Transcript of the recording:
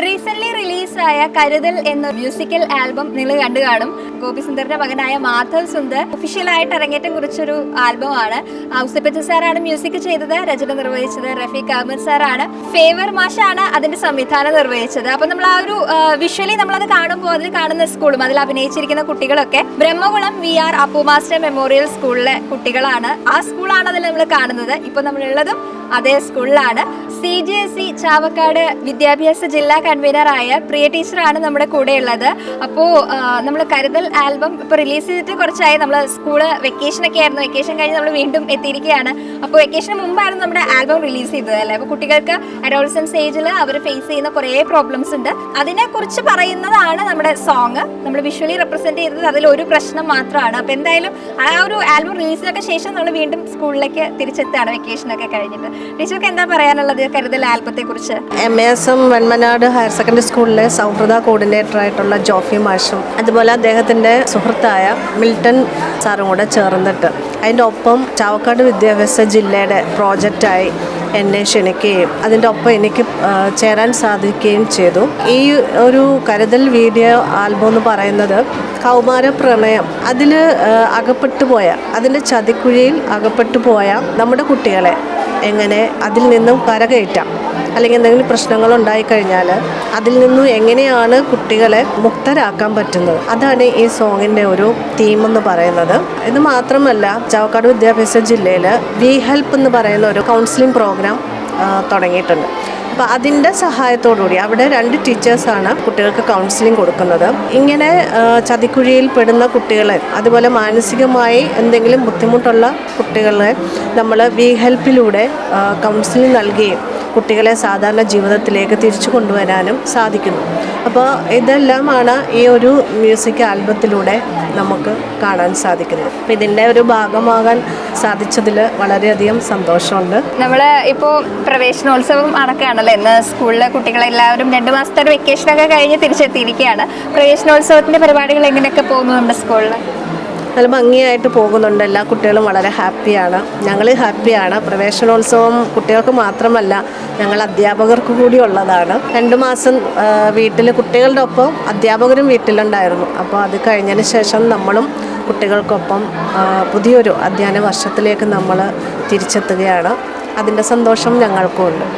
റിലീസായ കരുതൽ എന്ന മ്യൂസിക്കൽ ആൽബം നിങ്ങൾ കണ്ടു കാണും ഗോപി സുന്ദറിന്റെ മകനായ മാധവ് സുന്ദർ ഒഫീഷ്യലായിട്ട് അരങ്ങേറ്റം കുറിച്ചൊരു ആൽബമാണ് ഔസപ്പച്ച സാറാണ് മ്യൂസിക് ചെയ്തത് രചന നിർവഹിച്ചത് റഫീഖ് അഹമ്മദ് സാറാണ്. ഫേവർ മാഷാണ് അതിന്റെ സംവിധാനം നിർവഹിച്ചത്. അപ്പൊ നമ്മൾ ആ ഒരു വിഷ്വലി നമ്മളത് കാണുമ്പോൾ അതിൽ കാണുന്ന സ്കൂളും അതിൽ അഭിനയിച്ചിരിക്കുന്ന കുട്ടികളൊക്കെ Brahmakulam V R Appu master memorial സ്കൂളിലെ കുട്ടികളാണ്. ആ സ്കൂളാണ് അതിൽ നമ്മൾ കാണുന്നത്. ഇപ്പൊ നമ്മളുള്ളതും അതേ സ്കൂളിലാണ് C G S E Chavakkad വിദ്യാഭ്യാസ ജില്ലാ കൺവീനറായ പ്രിയ ടീച്ചറാണ് നമ്മുടെ കൂടെ ഉള്ളത് അപ്പോൾ നമ്മൾ കരുതൽ ആൽബം ഇപ്പോൾ റിലീസ് ചെയ്തിട്ട് കുറച്ചായി. നമ്മൾ സ്കൂൾ വെക്കേഷനൊക്കെ ആയിരുന്നു. വെക്കേഷൻ കഴിഞ്ഞ് നമ്മൾ വീണ്ടും എത്തിയിരിക്കുകയാണ്. അപ്പോൾ വെക്കേഷന് മുമ്പായിരുന്നു നമ്മുടെ ആൽബം റിലീസ് ചെയ്തത് അല്ലേ? അപ്പോൾ കുട്ടികൾക്ക് അഡോൾസൻസ് ഏജിൽ അവർ ഫേസ് ചെയ്യുന്ന കുറേ പ്രോബ്ലംസ് ഉണ്ട്. അതിനെക്കുറിച്ച് പറയുന്നതാണ് നമ്മുടെ സോങ് നമ്മൾ വിഷ്വലി റെപ്രസെന്റ് ചെയ്തത് അതിൽ ഒരു പ്രശ്നം മാത്രമാണ്. അപ്പോൾ എന്തായാലും ആ ഒരു ആൽബം റിലീസിനൊക്കെ ശേഷം നമ്മൾ വീണ്ടും സ്കൂളിലേക്ക് തിരിച്ചെത്താണ് വെക്കേഷനൊക്കെ കഴിഞ്ഞിട്ട്. ടീച്ചർക്ക് എന്താ പറയാനുള്ളത്? കരുതൽ ആൽബത്തെ കുറിച്ച് M S M Venmanad higher secondary സ്കൂളിലെ സൗഹൃദ കോർഡിനേറ്റർ ആയിട്ടുള്ള ജോഫി മാഷും അതുപോലെ അദ്ദേഹത്തിന്റെ സുഹൃത്തായ മിൽട്ടൺ സാറും കൂടെ ചേർന്നിട്ട്. അതിന്റെ ഒപ്പം ചാവക്കാട് വിദ്യാഭ്യാസ ജില്ലയുടെ പ്രോജക്റ്റായി എന്നെ ക്ഷണിക്കുകയും അതിന്റെ ഒപ്പം എനിക്ക് ചേരാൻ സാധിക്കുകയും ചെയ്തു. ഈ ഒരു കരുതൽ വീഡിയോ ആൽബം എന്ന് പറയുന്നത് കൗമാര പ്രണയം അതിൽ അകപ്പെട്ടു പോയ അതിന്റെ ചതിക്കുഴിയിൽ അകപ്പെട്ടു പോയ നമ്മുടെ കുട്ടികളെ എങ്ങനെ അതിൽ നിന്നും കരകയറ്റാം? അല്ലെങ്കിൽ എന്തെങ്കിലും പ്രശ്നങ്ങൾ ഉണ്ടായിക്കഴിഞ്ഞാൽ അതിൽ നിന്നും എങ്ങനെയാണ് കുട്ടികളെ മുക്തരാക്കാൻ പറ്റുന്നത്? അതാണ് ഈ സോങ്ങിന്റെ ഒരു തീം എന്ന് പറയുന്നത്. ഇത് മാത്രമല്ല ചാവക്കാട് വിദ്യാഭ്യാസ ജില്ലയിൽ വി ഹെൽപ്പ് എന്ന് പറയുന്ന ഒരു കൗൺസിലിംഗ് പ്രോഗ്രാം തുടങ്ങിയിട്ടുണ്ട്. അപ്പോൾ അതിന്റെ സഹായത്തോടുകൂടി അവിടെ രണ്ട് ടീച്ചേഴ്സാണ് കുട്ടികൾക്ക് കൗൺസിലിംഗ് കൊടുക്കുന്നത്. ഇങ്ങനെ ചതിക്കുഴിയിൽ പെടുന്ന കുട്ടികളെ അതുപോലെ മാനസികമായി എന്തെങ്കിലും ബുദ്ധിമുട്ടുള്ള കുട്ടികളെ നമ്മൾ വി ഹെൽപ്പിലൂടെ കൗൺസിലിംഗ് നൽകുകയും കുട്ടികളെ സാധാരണ ജീവിതത്തിലേക്ക് തിരിച്ചു കൊണ്ടുവരാനും സാധിക്കുന്നു. അപ്പോൾ ഇതെല്ലാമാണ് ഈ ഒരു മ്യൂസിക് ആൽബത്തിലൂടെ നമുക്ക് കാണാൻ സാധിക്കുന്നത്. അപ്പം ഇതിന്റെ ഒരു ഭാഗമാകാൻ സാധിച്ചതിൽ വളരെയധികം സന്തോഷമുണ്ട്. നമ്മൾ ഇപ്പോൾ പ്രവേശനോത്സവം നടക്കുകയാണല്ലോ. ഇന്ന് സ്കൂളിലെ കുട്ടികളെല്ലാവരും രണ്ട് മാസത്തെ ഒരു വെക്കേഷനൊക്കെ കഴിഞ്ഞ് തിരിച്ചെത്തിയിരിക്കുകയാണ്. പ്രവേശനോത്സവത്തിന്റെ പരിപാടികൾ എങ്ങനെയൊക്കെ പോകുന്നു നമ്മുടെ സ്കൂളിൽ നല്ല ഭംഗിയായിട്ട് പോകുന്നുണ്ട്. എല്ലാ കുട്ടികളും വളരെ ഹാപ്പിയാണ്. ഞങ്ങൾ ഹാപ്പിയാണ്. പ്രവേശനോത്സവം കുട്ടികൾക്ക് മാത്രമല്ല ഞങ്ങൾ അധ്യാപകർക്ക് കൂടി ഉള്ളതാണ്. രണ്ട് മാസം വീട്ടിൽ കുട്ടികളുടെ ഒപ്പം അധ്യാപകരും വീട്ടിലുണ്ടായിരുന്നു. അപ്പോൾ അത് കഴിഞ്ഞതിന് ശേഷം നമ്മളും കുട്ടികൾക്കൊപ്പം പുതിയൊരു അധ്യയന വർഷത്തിലേക്ക് നമ്മൾ തിരിച്ചെത്തുകയാണ്. അതിന്റെ സന്തോഷം ഞങ്ങൾക്കും ഉണ്ട്.